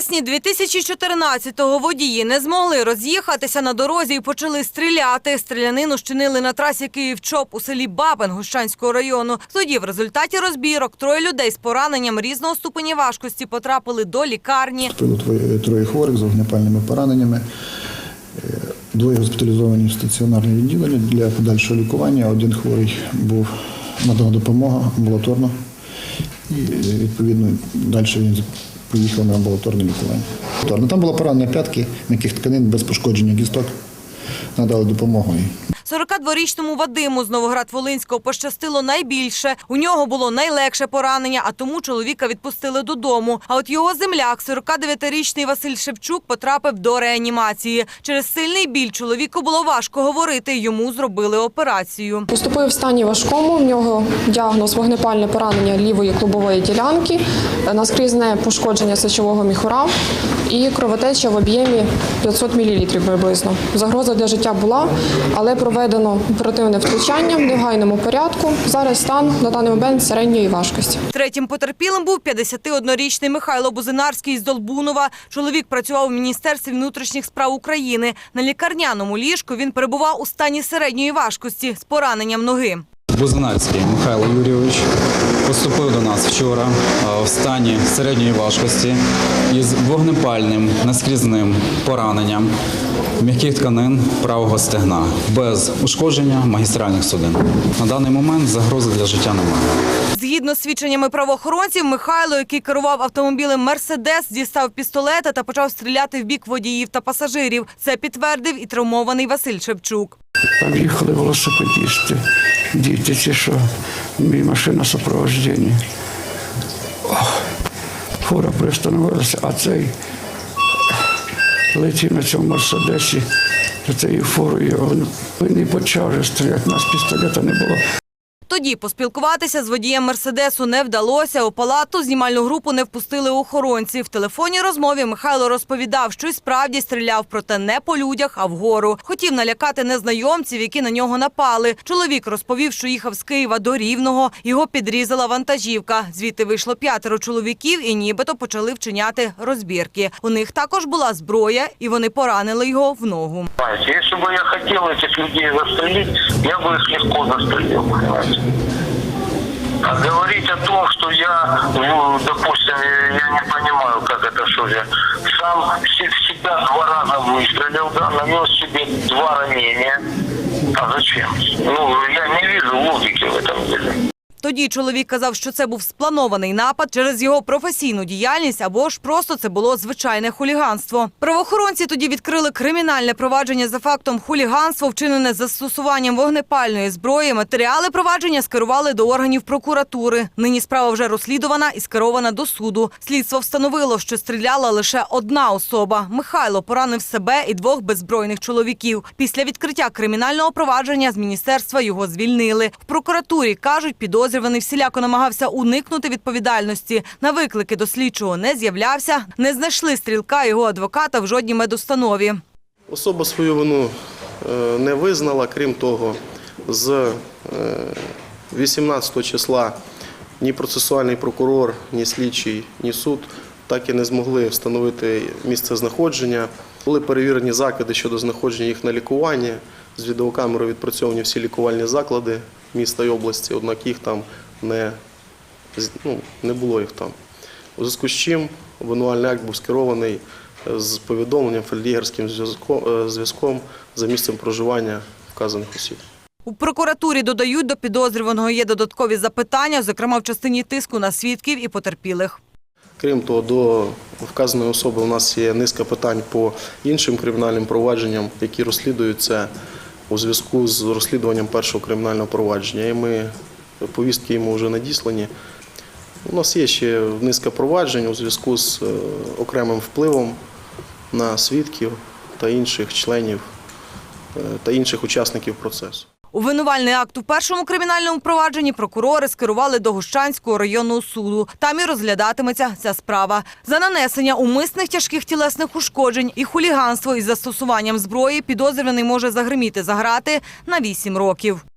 вересні 2014-го водії не змогли роз'їхатися на дорозі і почали стріляти. Стрілянину щинили на трасі Київ-Чоп у селі Бабин Гущанського району. Тоді в результаті розбірок троє людей з пораненням різного ступеня важкості потрапили до лікарні. Було троє- троє хворих з вогнепальними пораненнями. Е, Двоє госпіталізовані в стаціонарне відділення для подальшого лікування. Один хворий був надана допомога амбулаторно. І е, відповідно далі він поїхав на амбулаторне лікування. Там було поранення п'ятки, м'яких тканин без пошкодження кісток. Надали допомогу. І 42-річному Вадиму з Новоград-Волинського пощастило найбільше. У нього було найлегше поранення, а тому чоловіка відпустили додому. А от його земляк, 49-річний Василь Шевчук, потрапив до реанімації. Через сильний біль чоловіку було важко говорити. Йому зробили операцію. Поступив в стані важкому. В нього діагноз вогнепальне поранення лівої клубової ділянки, е, наскрізне пошкодження сечового міхура і кровотеча в об'ємі 500 мл приблизно. Загроза для життя була, але проведено оперативне втручання в негайному порядку. Зараз стан на даний момент середньої важкості. Третім потерпілим був 51-річний Михайло Бузинарський з Долбунова. Чоловік працював у Міністерстві внутрішніх справ України. На лікарняному ліжку він перебував у стані середньої важкості з пораненням ноги. Бузинарський Михайло Юрійович поступив до нас вчора в стані середньої важкості із вогнепальним наскрізним пораненням м'яких тканин правого стегна без ушкодження магістральних судин. На даний момент загрози для життя немає. Згідно з свідченнями правоохоронців, Михайло, який керував автомобілем Мерседес, дістав пістолета та почав стріляти в бік водіїв та пасажирів. Це підтвердив і травмований Василь Шевчук. Там їхали велосипедисти, діти ці, що мій машина супроводження. Фура пристановилася, а цей летів на цьому мерседесі за цією фурою. Він, і почав вже стріляти. Нас пістолета не було. Тоді поспілкуватися з водієм Мерседесу не вдалося. У палату знімальну групу не впустили охоронці. В телефонній розмові Михайло розповідав, що й справді стріляв, проте не по людях, а вгору. Хотів налякати незнайомців, які на нього напали. Чоловік розповів, що їхав з Києва до Рівного. Його підрізала вантажівка. Звідти вийшло п'ятеро чоловіків і нібито почали вчиняти розбірки. У них також була зброя, і вони поранили його в ногу. Понимаете, если бы я хотел этих людей застрелить, я бы их легко застрелил, понимаете. А говорить о том, что я, ну, допустим, я не понимаю, как это, что я сам в се- в себя два раза выстрелил, да, нанес себе два ранения. А зачем? Ну, я не вижу логики в этом деле. Тоді чоловік казав, що це був спланований напад через його професійну діяльність або ж просто це було звичайне хуліганство. Правоохоронці тоді відкрили кримінальне провадження за фактом хуліганства, вчинене застосуванням вогнепальної зброї. Матеріали провадження скерували до органів прокуратури. Нині справа вже розслідувана і скерована до суду. Слідство встановило, що стріляла лише одна особа. Михайло поранив себе і двох беззбройних чоловіків. Після відкриття кримінального провадження з міністерства його звільнили. В прокуратурі кажуть, підозрюваний всіляко намагався уникнути відповідальності. На виклики до слідчого не з'являвся. Не знайшли стрілка його адвоката в жодній медустанові. Особа свою вину е, не визнала. Крім того, з е, 18 числа ні процесуальний прокурор, ні слідчий, ні суд так і не змогли встановити місце знаходження. Були перевірені закиди щодо знаходження їх на лікуванні. З відеокамери відпрацьовані всі лікувальні заклади міста і області, однак їх там не, ну, не було їх там. У зв'язку з чим обвинувальний акт був скерований е, з повідомленням фельд'єгерським зв'язко- е, зв'язком за місцем проживання вказаних осіб. У прокуратурі додають, до підозрюваного є додаткові запитання, зокрема в частині тиску на свідків і потерпілих. Крім того, до вказаної особи у нас є низка питань по іншим кримінальним провадженням, які розслідуються у зв'язку з розслідуванням першого кримінального провадження. І ми повістки йому вже надіслані. У нас є ще низка проваджень у зв'язку з е, окремим впливом на свідків та інших членів е, та інших учасників процесу. Обвинувальний акт у першому кримінальному провадженні прокурори скерували до Гущанського районного суду. Там і розглядатиметься ця справа. За нанесення умисних тяжких тілесних ушкоджень і хуліганство із застосуванням зброї підозрюваний може загриміти за грати на 8 років.